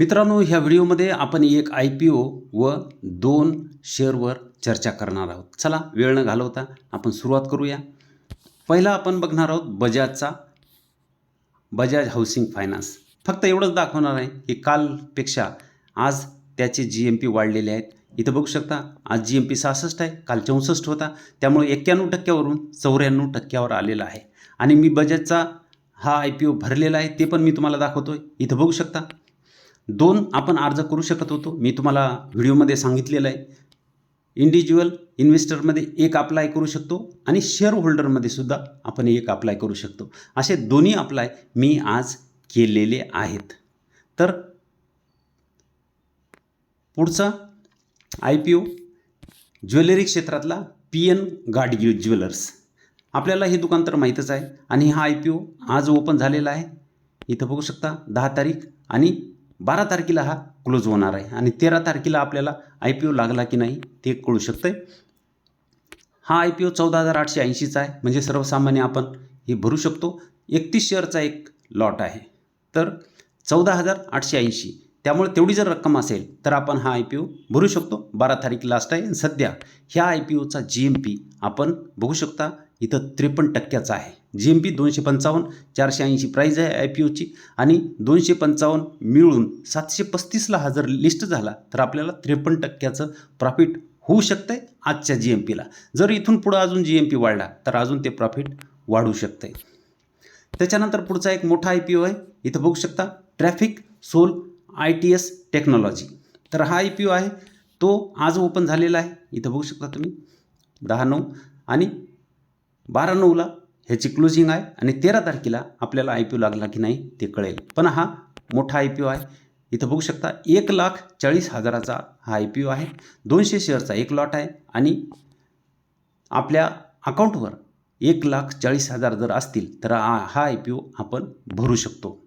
मित्रांनो ह्या व्हिडिओमध्ये आपण एक आय पी ओ व दोन शेअरवर चर्चा करणार आहोत. चला वेळ न घालवता आपण सुरुवात करूया. पहिला आपण बघणार आहोत बजाजचा बजाज हाऊसिंग फायनान्स. फक्त एवढंच दाखवणार आहे की कालपेक्षा आज त्याचे जी एम पी वाढलेले आहेत. इथं बघू शकता आज जी एम पी सहासष्ट आहे काल चौसष्ट होता. त्यामुळे एक्क्याण्णव टक्क्यावरून चौऱ्याण्णव टक्क्यावर आलेला आहे. आणि मी बजाजचा हा आय पी ओ भरलेला आहे ते पण मी तुम्हाला दाखवतो आहे इथं बघू शकता दोन आपण अर्ज करू शकत होतो. मी तुम्हाला व्हिडिओमध्ये सांगितलेलं आहे. इंडिव्हिज्युअल इन्व्हेस्टरमध्ये एक अप्लाय करू शकतो आणि शेअर होल्डरमध्ये सुद्धा आपण एक अप्लाय करू शकतो. असे दोन्ही अप्लाय मी आज केलेले आहेत. तर पुढचा आय पी ओ ज्वेलरी क्षेत्रातला पी एन गाडगी ज्वेलर्स. आपल्याला हे दुकान तर माहीतच आहे आणि हा आय पी ओ आज ओपन झालेला आहे. इथं बघू शकता दहा तारीख आणि बारा तारखेला हा क्लोज होणार आहे. आणि तेरा तारखेला आपल्याला आय पी ओ लागला की नाही ते कळू शकतं आहे हा आय पी ओ चौदा हजार आठशे ऐंशीचा आहे. म्हणजे सर्वसामान्य आपण हे भरू शकतो. एकतीस शेअरचा एक लॉट आहे. तर चौदा हजार आठशे ऐंशी. त्यामुळे तेवढी जर रक्कम असेल तर आपण हा आय पी ओ भरू शकतो. बारा तारीख लास्ट आहे. सध्या ह्या आय पी ओचा जी एम पी आपण बघू शकता. इथं त्रेपन्न टक्क्याचा आहे. जी एम पी दोनशे पंचावन्न चारशे ऐंशी प्राईज आहे आय पी ओची आणि दोनशे पंचावन्न मिळून सातशे पस्तीसला हा जर लिस्ट झाला तर आपल्याला त्रेपन्न टक्क्याचं प्रॉफिट होऊ शकतं आहे आजच्या जी एम पीला जर इथून पुढं अजून जी एम पी वाढला तर अजून ते प्रॉफिट वाढू शकतं आहे त्याच्यानंतर पुढचा एक मोठा आय पी ओ आहे. इथं बघू शकता traffic soul I T S technology तर हा आय पी ओ आहे. तो आज ओपन झालेला आहे. इथं बघू शकता तुम्ही दहा नऊ आणि बारा नऊला ह्याची क्लोजिंग आहे आणि तेरा तारखेला आपल्याला आय पी ओ लागला की नाही ते कळेल. पण हा मोठा आय पी ओ आहे. इथं बघू शकता एक लाख चाळीस हजाराचा हा आय पी ओ आहे. दोनशे शेअरचा एक लॉट आहे. आणि आपल्या अकाउंटवर एक लाख चाळीस हजार जर असतील तर हा हा आय पी ओ आपण भरू शकतो.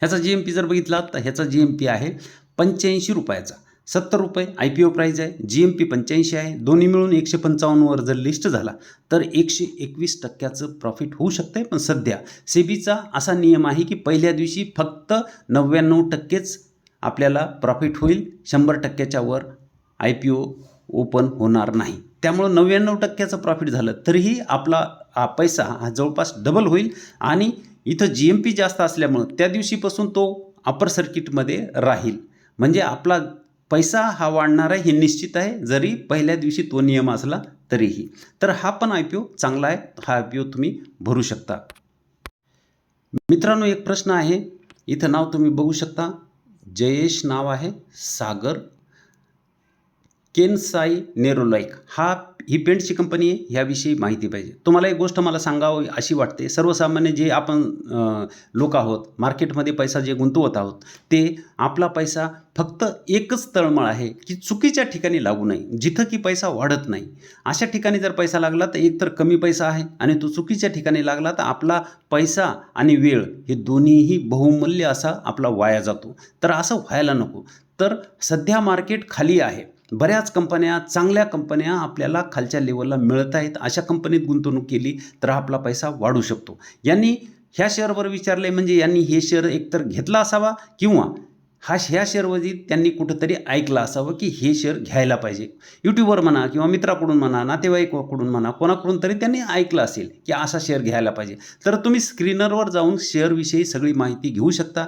ह्याचा जी एम पी जर बघितला तर ह्याचा जी एम पी आहे पंच्याऐंशी रुपयाचा. सत्तर रुपये आय पी ओ प्राईज आहे जी एम पी पंच्याऐंशी आहे दोन्ही मिळून एकशे पंचावन्नवर जर लिस्ट झाला तर एकशे एकवीस टक्क्याचं प्रॉफिट होऊ शकतं आहे पण सध्या सेबीचा असा नियम आहे की पहिल्या दिवशी फक्त नव्याण्णव टक्केच आपल्याला प्रॉफिट होईल शंभर टक्क्याच्या वर आय पी ओ ओपन होणार नाही. त्यामुळं नव्याण्णव टक्क्याचं प्रॉफिट झालं तरीही आपला हा पैसा हा जवळपास डबल होईल. आणि इथं जी एम पी जास्त असल्यामुळं त्या दिवशीपासून तो अपर सर्किटमध्ये राहील. म्हणजे आपला पैसा हा वाढणार आहे हे निश्चित आहे. जरी पहिल्या दिवशी तो नियम असला तरीही. तर हा पण आय पी ओ चांगला आहे. हा आय पी ओ तुम्ही भरू शकता. मित्रांनो एक प्रश्न आहे. इथं नाव तुम्ही बघू शकता. जयेश नाव आहे. सागर. केनसाई नेरोलाईक हा ही पेंटची कंपनी आहे ह्याविषयी माहिती पाहिजे. तुम्हाला एक गोष्ट मला सांगावं अशी वाटते सर्वसामान्य जे आपण लोक आहोत मार्केटमध्ये पैसा जे गुंतवत आहोत ते आपला पैसा फक्त एकच तळमळ आहे की चुकीच्या ठिकाणी लागू नये. जिथं की पैसा वाढत नाही. अशा ठिकाणी जर पैसा लागला तर एक तर कमी पैसा आहे आणि तो चुकीच्या ठिकाणी लागला तर आपला पैसा आणि वेळ हे दोन्हीही बहुमूल्य असा आपला वाया जातो. तर असं व्हायला नको. तर सध्या मार्केट खाली आहे. बऱ्याच कंपन्या चांगल्या कंपन्या आपल्याला खालच्या लेवलला मिळत आहेत. अशा कंपनीत गुंतवणूक केली तर आपला पैसा वाढू शकतो. यांनी ह्या शेअरवर विचारले म्हणजे यांनी हे शेअर एकतर घेतला असावा किंवा हा ह्या शेअरवरती त्यांनी कुठंतरी ऐकलं असावं की हे शेअर घ्यायला पाहिजे. यूट्यूबवर म्हणा किंवा मित्राकडून म्हणा नातेवाईकाकडून म्हणा कोणाकडून तरी त्यांनी ऐकलं असेल की असा शेअर घ्यायला पाहिजे. तर तुम्ही स्क्रीनरवर जाऊन शेअरविषयी सगळी माहिती घेऊ शकता.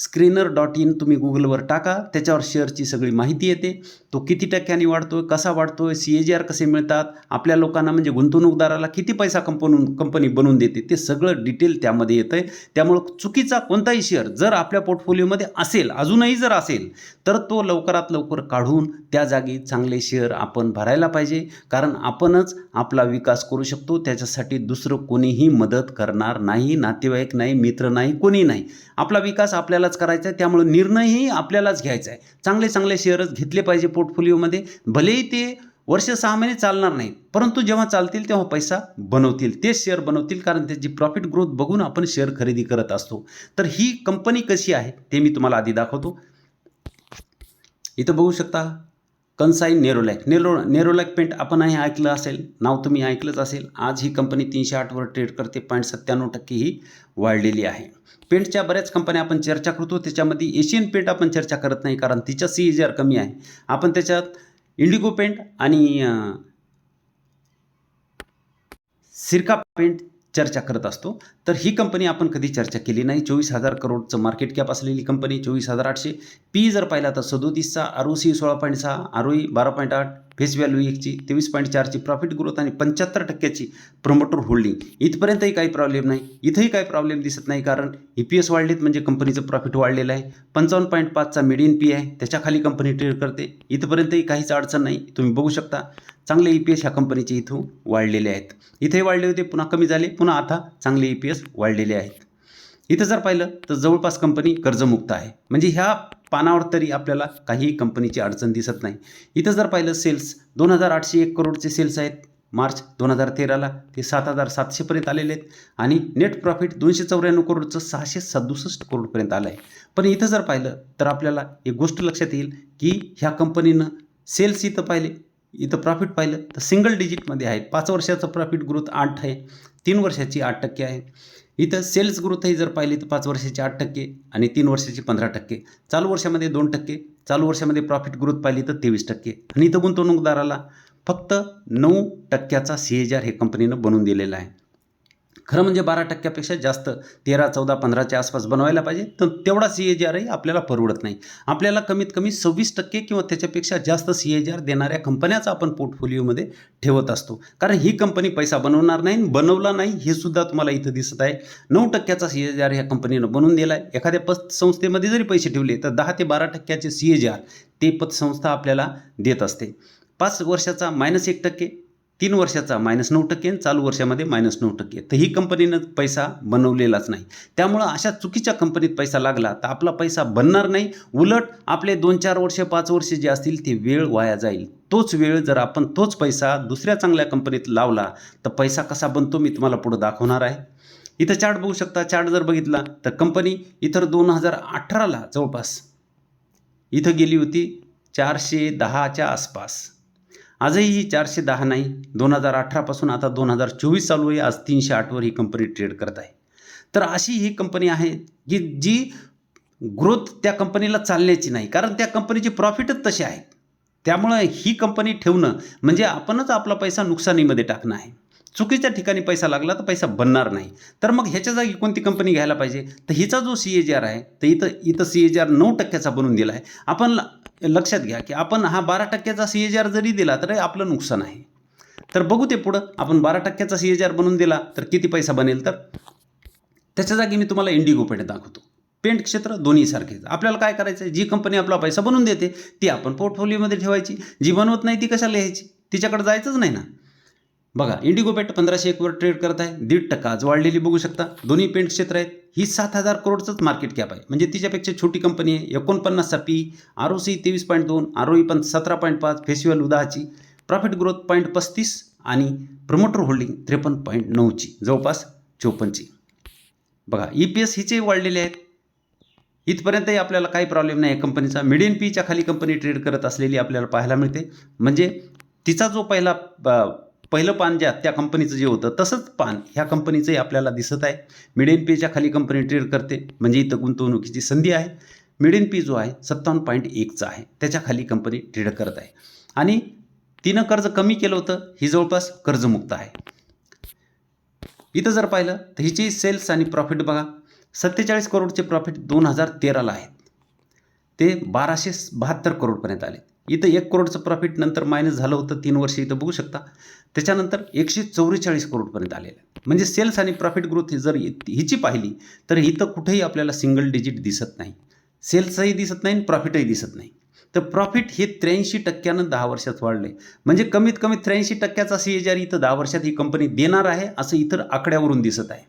स्क्रीनर डॉट इन तुम्ही गुगलवर टाका त्याच्यावर शेअरची सगळी माहिती येते. तो किती टक्क्यांनी वाढतो आहे कसा वाढतो आहे सी ए जी आर कसे मिळतात आपल्या लोकांना म्हणजे गुंतवणूकदाराला किती पैसा कंपनून कंपनी बनवून देते ते सगळं डिटेल त्यामध्ये येतं आहे त्यामुळं चुकीचा कोणताही शेअर जर आपल्या पोर्टफोलिओमध्ये असेल अजूनही जर असेल तर तो लवकरात लवकर काढून त्या जागी चांगले शेअर आपण भरायला पाहिजे. कारण आपणच आपला विकास करू शकतो त्याच्यासाठी दुसरं कोणीही मदत करणार नाही नातेवाईक नाही मित्र नाही कोणी नाही. आपला विकास आपल्याला आपल्यालाच करायचा आहे त्यामुळे निर्णयही आपल्यालाच घ्यायचा आहे चांगले चांगले शेअरच घेतले पाहिजे पोर्टफोलिओमध्ये भलेही ते वर्ष सहा महिने चालणार नाही परंतु जेव्हा चालतील तेव्हा पैसा बनवतील. तेच शेअर बनवतील. कारण त्याची प्रॉफिट ग्रोथ बघून आपण शेअर खरेदी करत असतो. तर ही कंपनी कशी आहे ते मी तुम्हाला आधी दाखवतो. इथं बघू शकता. Kansai Nerolac. Nero Nerolac paint आपणही ऐकलं असेल नाव तुम्ही ऐकलंच असेल. आज ही कंपनी तीनशे आठवर ट्रेड करते. पॉईंट सत्त्याण्णव टक्के ही वाढलेली आहे. पेंटच्या बऱ्याच कंपन्या आपण चर्चा करतो. त्याच्यामध्ये एशियन पेंट आपण चर्चा करत नाही कारण तिच्या सी जर आर कमी आहे. आपण त्याच्यात इंडिगो पेंट आणि सिरका पेंट चर्चा करत असतो. तर ही कंपनी आपण कधी चर्चा केली नाही. चोवीस हजार करोडचं मार्केट कॅप असलेली कंपनी चोवीस हजार आठशे. पी जर पाहिला तर सदोतीसचा आर ओ सी सोळा पॉईंट सहा आर ओ ई बारा पॉईंट आठ फेस व्हॅल्यू एकची तेवीस पॉईंट चारची प्रॉफिट ग्रोथ आणि पंच्याहत्तर टक्क्याची प्रमोटर होल्डिंग इथपर्यंतही काही प्रॉब्लेम नाही. इथंही काही प्रॉब्लेम दिसत नाही कारण ई पी एस वाढलेत म्हणजे कंपनीचं प्रॉफिट वाढलेलं आहे. पंचावन्न पॉईंट पाचचा मिडियन पी आहे. त्याच्याखाली कंपनी ट्रेड करते. इथपर्यंतही काहीच अडचण नाही. तुम्ही बघू शकता. चांगले ई पी एस ह्या कंपनीचे इथून वाढलेले आहेत. इथेही वाढले होते पुन्हा कमी झाले पुन्हा आता चांगले ई पी एस वाढलेले आहेत. इथं जर पाहिलं तर जवळपास कंपनी कर्जमुक्त आहे. म्हणजे ह्या पानावर तरी आपल्याला काही कंपनीची अडचण दिसत नाही. इथं जर पाहिलं सेल्स दोन हजार आठशे एक करोडचे सेल्स आहेत. मार्च दोन हजार तेराला ते सात हजार सातशेपर्यंत आलेले आहेत. आणि नेट प्रॉफिट दोनशे चौऱ्याण्णव करोडचं सहाशे सदुसष्ट करोडपर्यंत आलं आहे पण इथं जर पाहिलं तर आपल्याला एक गोष्ट लक्षात येईल की ह्या कंपनीनं सेल्स इथं पाहिले इथं प्रॉफिट पाहिलं. तर सिंगल डिजिटमध्ये आहे. पाच वर्षाचं प्रॉफिट ग्रोथ आठ आहे. तीन वर्षाची आठ टक्के आहे. इथं सेल्स ग्रोथही जर पाहिली तर पाच वर्षाची आठ टक्के आणि तीन वर्षाची पंधरा टक्के. चालू वर्षामध्ये दोन टक्के. चालू वर्षामध्ये प्रॉफिट ग्रोथ पाहिली तर तेवीस टक्के. आणि इथं गुंतवणूकदाराला फक्त नऊ टक्क्याचा सी एच आर हे कंपनीनं बनवून दिलेला आहे. खरं म्हणजे बारा टक्क्यापेक्षा जास्त तेरा चौदा पंधराच्या आसपास बनवायला पाहिजे. तर तेवढा सी ए जी आरही आपल्याला परवडत नाही. आपल्याला कमीत कमी सव्वीस टक्के किंवा त्याच्यापेक्षा जास्त सी ए जी आर देणाऱ्या कंपन्याचा आपण पोर्टफोलिओमध्ये ठेवत असतो. कारण ही कंपनी पैसा बनवणार नाही बनवला नाही हे सुद्धा तुम्हाला इथं दिसत आहे. नऊ टक्क्याचा सी ए जी आर ह्या कंपनीनं बनवून दिला आहे एखाद्या पतसंस्थेमध्ये जरी पैसे ठेवले तर दहा ते बारा टक्क्याचे सी ए जी आर ते पतसंस्था आपल्याला देत असते. पाच वर्षाचा मायनस एक टक्के तीन वर्षाचा मायनस नऊ टक्के आणि चालू वर्षामध्ये मायनस नऊ टक्के. तर ही कंपनीनं पैसा बनवलेलाच नाही. त्यामुळं अशा चुकीच्या कंपनीत पैसा लागला तर आपला पैसा बनणार नाही. उलट आपले दोन चार वर्ष पाच वर्ष जे असतील ते वेळ वाया जाईल. तोच वेळ जर आपण तोच पैसा दुसऱ्या चांगल्या कंपनीत लावला तर पैसा कसा बनतो मी तुम्हाला पुढं दाखवणार आहे. इथं चार्ट बघू शकता. चार्ट जर बघितला तर कंपनी इतर दोन हजार अठराला जवळपास इथं गेली होती चारशे दहाच्या आसपास. आजही ही चारशे दहा नाही दोन हजार अठरापासून आता दोन हजार चोवीस चालू आहे आज तीनशे आठवर ही कंपनी ट्रेड करत आहे. तर अशी ही कंपनी आहे की जी ग्रोथ त्या कंपनीला चालण्याची नाही कारण त्या कंपनीचे प्रॉफिटच तसे आहेत. त्यामुळं ही कंपनी ठेवणं म्हणजे आपणच आपला पैसा नुकसानीमध्ये टाकणं आहे. चुकीच्या ठिकाणी पैसा लागला तर पैसा बनणार नाही. तर मग ह्याच्या जागी कोणती कंपनी घ्यायला पाहिजे? तर हिचा जो सी ए जी आर आहे तर इथं इथं सी ए जी आर नऊ टक्क्याचा बनून दिला आहे आपण लक्षात घ्या की आपण हा बारा टक्क्याचा सी एच आर जरी दिला तरी आपलं नुकसान आहे. तर बघू ते पुढं. आपण बारा टक्क्याचा सी एच आर बनवून दिला तर किती पैसा बनेल तर? त्याच्या जागी मी तुम्हाला इंडिगो पेंट दाखवतो. पेंट क्षेत्र दोन्ही सारखेच आपल्याला काय करायचं आहे जी कंपनी आपला पैसा बनवून देते ती आपण पोर्टफोलिओमध्ये ठेवायची. जी बनवत नाही ती कशाला लिहायची? तिच्याकडे जायचंच नाही ना. बघा इंडिगो पेंट पंधराशे एकवर ट्रेड करत आहे. दीड टक्का आज वाढलेली बघू शकता. दोन्ही पेंट क्षेत्र आहेत. ही सात हजार करोडचंच मार्केट कॅप आहे. म्हणजे तिच्यापेक्षा छोटी कंपनी आहे. एकोणपन्नासचा पी आर ओ सी तेवीस पॉईंट दोन आर ओ ई पण सतरा पॉईंट पाच फेस्टिवल उदाची प्रॉफिट ग्रोथ पॉईंट पस्तीस आणि प्रमोटर होल्डिंग त्रेपन्न पॉईंट नऊची जवळपास चोपन्नची बघा ई पी एस हिचे वाढलेले आहेत. इथपर्यंतही आपल्याला काही प्रॉब्लेम नाही. आहे कंपनीचा मिडियन पीच्या खाली कंपनी ट्रेड करत असलेली आपल्याला पाहायला मिळते. म्हणजे तिचा जो पहिला पहिलं पान ज्या त्या कंपनीचं जे होतं तसंच पान ह्या कंपनीचंही आपल्याला दिसत आहे. मिडियन पीच्या खाली कंपनी ट्रेड करते म्हणजे इथं गुंतवणुकीची संधी आहे. मिडियन पी जो आहे सत्तावन्न पॉईंट एकचा आहे. त्याच्याखाली कंपनी ट्रेड करत आहे. आणि तिनं कर्ज कमी केलं होतं ही जवळपास कर्जमुक्त आहे. इथं जर पाहिलं तर हिची सेल्स आणि प्रॉफिट बघा. सत्तेचाळीस करोडचे प्रॉफिट दोन हजार तेराला आहेत. ते बाराशे बहात्तर करोडपर्यंत आले इथं एक करोडचं प्रॉफिट नंतर मायनस झालं होतं तीन वर्ष इथं बघू शकता. त्याच्यानंतर एकशे चौवेचाळीस करोडपर्यंत आलेलं आहे. म्हणजे सेल्स आणि प्रॉफिट ग्रोथ जर हिची पाहिली तर इथं कुठेही आपल्याला सिंगल डिजिट दिसत नाही. सेल्सही दिसत नाही प्रॉफिटही दिसत नाही. तर प्रॉफिट हे त्र्याऐंशी टक्क्यानं दहा वर्षात वाढले म्हणजे कमीत कमी त्र्याऐंशी टक्क्याचा सी एच आर इथं दहा वर्षात ही कंपनी देणार आहे असं इतर आकड्यावरून दिसत आहे.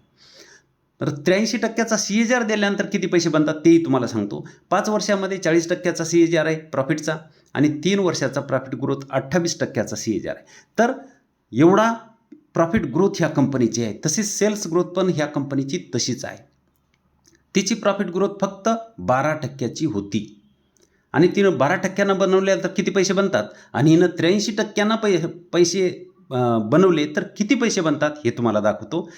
तर त्र्याऐंशी टक्क्याचा सी एच आर दिल्यानंतर किती पैसे बनतात तेही तुम्हाला सांगतो. पाच वर्षामध्ये चाळीस टक्क्याचा सी एच आर आहे प्रॉफिटचा आणि तीन वर्षाचा प्रॉफिट ग्रोथ अठ्ठावीस टक्क्याचा सी एज आर आहे. तर एवढा प्रॉफिट ग्रोथ ह्या कंपनीची आहे. तसेच सेल्स ग्रोथ पण ह्या कंपनीची तशीच आहे. तिची प्रॉफिट ग्रोथ फक्त बारा टक्क्याची होती. आणि तिनं बारा टक्क्यानं बनवल्या तर किती पैसे बनतात? आणि हिनं त्र्याऐंशी टक्क्यानं पै पैसे बनवले तर किती पैसे बनतात? हे तुम्हाला दाखवतो.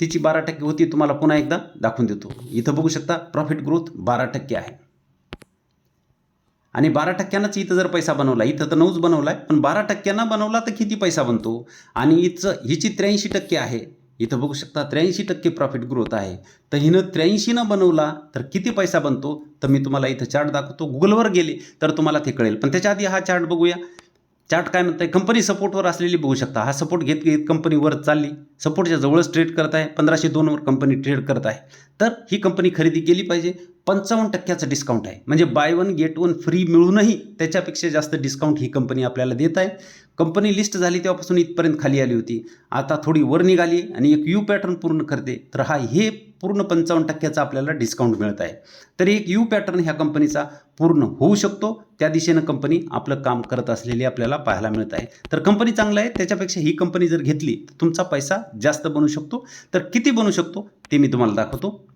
तिची बारा टक्के होती तुम्हाला पुन्हा एकदा दाखवून देतो. इथं बघू शकता प्रॉफिट ग्रोथ बारा टक्के आहे. आणि बारा टक्क्यानंच इथं जर पैसा बनवला इथं तर नऊच बनवला आहे पण बारा टक्क्यानं बनवला तर किती पैसा बनतो? आणि हिचं हिची त्र्याऐंशी टक्के आहे. इथं बघू शकता त्र्याऐंशी टक्के प्रॉफिट ग्रोथ आहे. तर हिनं त्र्याऐंशीनं बनवला तर किती पैसा बनतो? तर मी तुम्हाला इथं चार्ट दाखवतो. गुगलवर गेले तर तुम्हाला ते कळेल. पण त्याच्या आधी हा चार्ट बघूया. चार्ट काय म्हणताय? कंपनी सपोर्टवर असलेली बघू शकता. हा सपोर्ट घेत घेत कंपनी वर चालली. सपोर्टच्या जवळच ट्रेड करत आहे. पंधराशे दोनवर कंपनी ट्रेड करत आहे. तर ही कंपनी खरेदी केली पाहिजे. पंचावन्न टक्क्याचं डिस्काउंट आहे. म्हणजे buy one get one free मिळूनही त्याच्यापेक्षा जास्त डिस्काउंट ही कंपनी आपल्याला देत आहे. कंपनी लिस्ट झाली तेव्हापासून इथपर्यंत खाली आली होती. आता थोडी वर निघाली आणि एक यू पॅटर्न पूर्ण करते. तर हा हे पूर्ण पंचावन्न टक्क्याचा आपल्याला डिस्काउंट मिळत आहे. तर एक यू पॅटर्न ह्या कंपनीचा पूर्ण होऊ शकतो. त्या दिशेनं कंपनी आपलं काम करत असलेली आपल्याला पाहायला मिळत आहे. तर कंपनी चांगलं आहे. त्याच्यापेक्षा ही कंपनी जर घेतली तर तुमचा पैसा जास्त बनू शकतो. तर किती बनू शकतो ते मी तुम्हाला दाखवतो.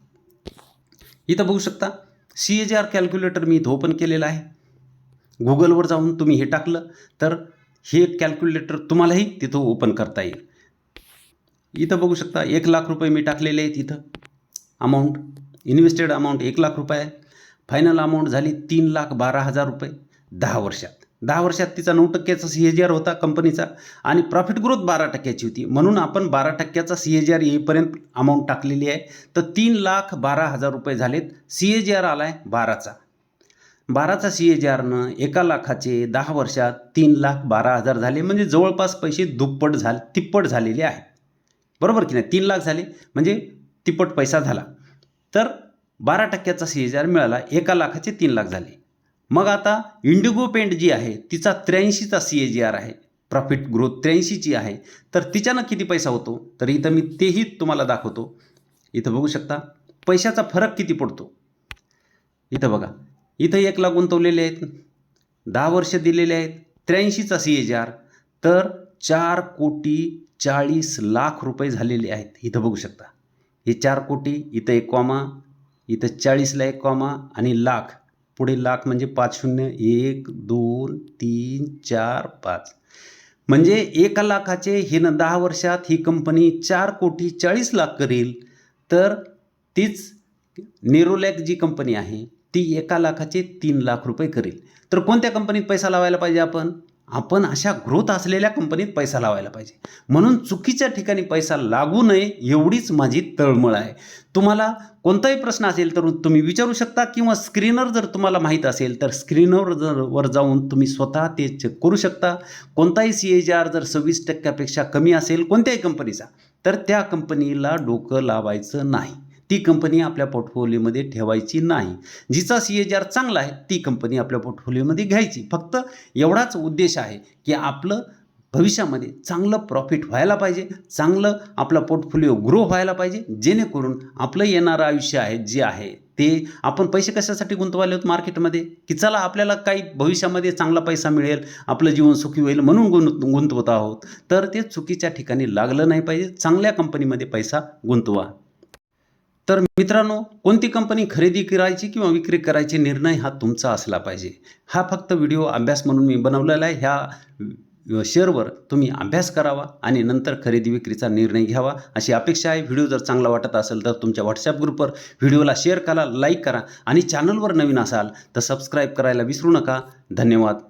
इथं बघू शकता C A G R calculator मी इथं ओपन केलेलं आहे. गुगलवर जाऊन तुम्ही हे टाकलं तर हे कॅल्क्युलेटर तुम्हालाही तिथं ओपन करता येईल. इथं बघू शकता एक लाख रुपये मी टाकलेले आहेत इथं. अमाऊंट इन्व्हेस्टेड अमाऊंट एक लाख रुपये आहे. फायनल अमाऊंट झाली तीन लाख बारा हजार रुपये दहा वर्षात. दहा वर्षात तिचा नऊ टक्क्याचा सी ए जी आर होता कंपनीचा आणि प्रॉफिट ग्रोथ बारा टक्क्याची होती. म्हणून आपण बारा टक्क्याचा सी ए जी आर येईपर्यंत अमाऊंट टाकलेली आहे. तर तीन लाख बारा हजार रुपये झालेत. सी ए जी आर आला आहे बाराचा बाराचा सी ए जी आरनं एका लाखाचे दहा वर्षात तीन लाख बारा हजार झाले. म्हणजे जवळपास पैसे दुप्पट झाले तिप्पट झालेले आहेत बरोबर की नाही? तीन लाख झाले. म्हणजे तिप्पट पैसा झाला. तर बारा टक्क्याचा सी ए जी आर मिळाला एका लाखाचे तीन लाख झाले. मग आता इंडिगो पेंट जी आहे तिचा त्र्याऐंशीचा सी ए जी आर आहे प्रॉफिट ग्रोथ त्र्याऐंशीची आहे तर तिच्यानं किती पैसा होतो? तर इथं मी तेही तुम्हाला दाखवतो. इथं बघू शकता पैशाचा फरक किती पडतो? इथं बघा इथं एक लाख गुंतवलेले आहेत दहा वर्ष दिलेले आहेत त्र्याऐंशीचा सी ए जी आर तर चार कोटी चाळीस लाख रुपये झालेले आहेत. इथं बघू शकता हे चार कोटी इथं एक कॉमा इथं चाळीसला एक कॉमा आणि लाख. पुढे लाख म्हणजे पाच शून्य एक दोन तीन चार पाच. म्हणजे एका लाखाचे हिनं दहा वर्षात ही कंपनी चार कोटी चाळीस लाख करील तर तीच नेरोलॅक जी कंपनी आहे ती एका लाखाचे तीन लाख रुपये करेल. तर कोणत्या कंपनीत पैसा लावायला पाहिजे आपण? आपण अशा ग्रोथ असलेल्या कंपनीत पैसा लावायला पाहिजे. म्हणून चुकीच्या ठिकाणी पैसा लागू नये एवढीच माझी तळमळ आहे. तुम्हाला कोणताही प्रश्न असेल तर तुम्ही विचारू शकता किंवा स्क्रीनवर जर तुम्हाला माहीत असेल तर स्क्रीनवर जर वर जाऊन तुम्ही स्वतः ते चेक करू शकता. कोणताही सी ए जी आर जर सव्वीस टक्क्यापेक्षा कमी असेल कोणत्याही कंपनीचा तर त्या कंपनीला डोकं लावायचं नाही. ती कंपनी आपल्या पोर्टफोलिओमध्ये ठेवायची नाही. जिचा सी ए आर चांगला आहे ती कंपनी आपल्या पोर्टफोलिओमध्ये घ्यायची. फक्त एवढाच उद्देश आहे की आपलं भविष्यामध्ये चांगलं प्रॉफिट व्हायला पाहिजे चांगलं आपला पोर्टफोलिओ ग्रो व्हायला पाहिजे जेणेकरून आपलं येणारं आयुष्य आहे जे आहे ते आपण पैसे कशासाठी गुंतवाले आहोत मार्केटमध्ये? की चला आपल्याला काही भविष्यामध्ये चांगला पैसा मिळेल आपलं जीवन सुखी होईल म्हणून गुंत गुंतवत आहोत. तर ते चुकीच्या ठिकाणी लागलं नाही पाहिजे. चांगल्या कंपनीमध्ये पैसा गुंतवा. तर मित्रांनो कोणती कंपनी खरेदी करायची किंवा विक्री करायची निर्णय हा तुमचा असला पाहिजे. हा फक्त व्हिडिओ अभ्यास म्हणून मी बनवलेला आहे. ह्या शेअरवर तुम्ही अभ्यास करावा आणि नंतर खरेदी विक्रीचा निर्णय घ्यावा. अशी अपेक्षा आहे. व्हिडिओ जर चांगला वाटत असेल तर तुमच्या व्हॉट्सॲप ग्रुपवर व्हिडिओला शेअर करा लाईक करा आणि चॅनलवर नवीन असाल तर सबस्क्राईब करायला विसरू नका. धन्यवाद.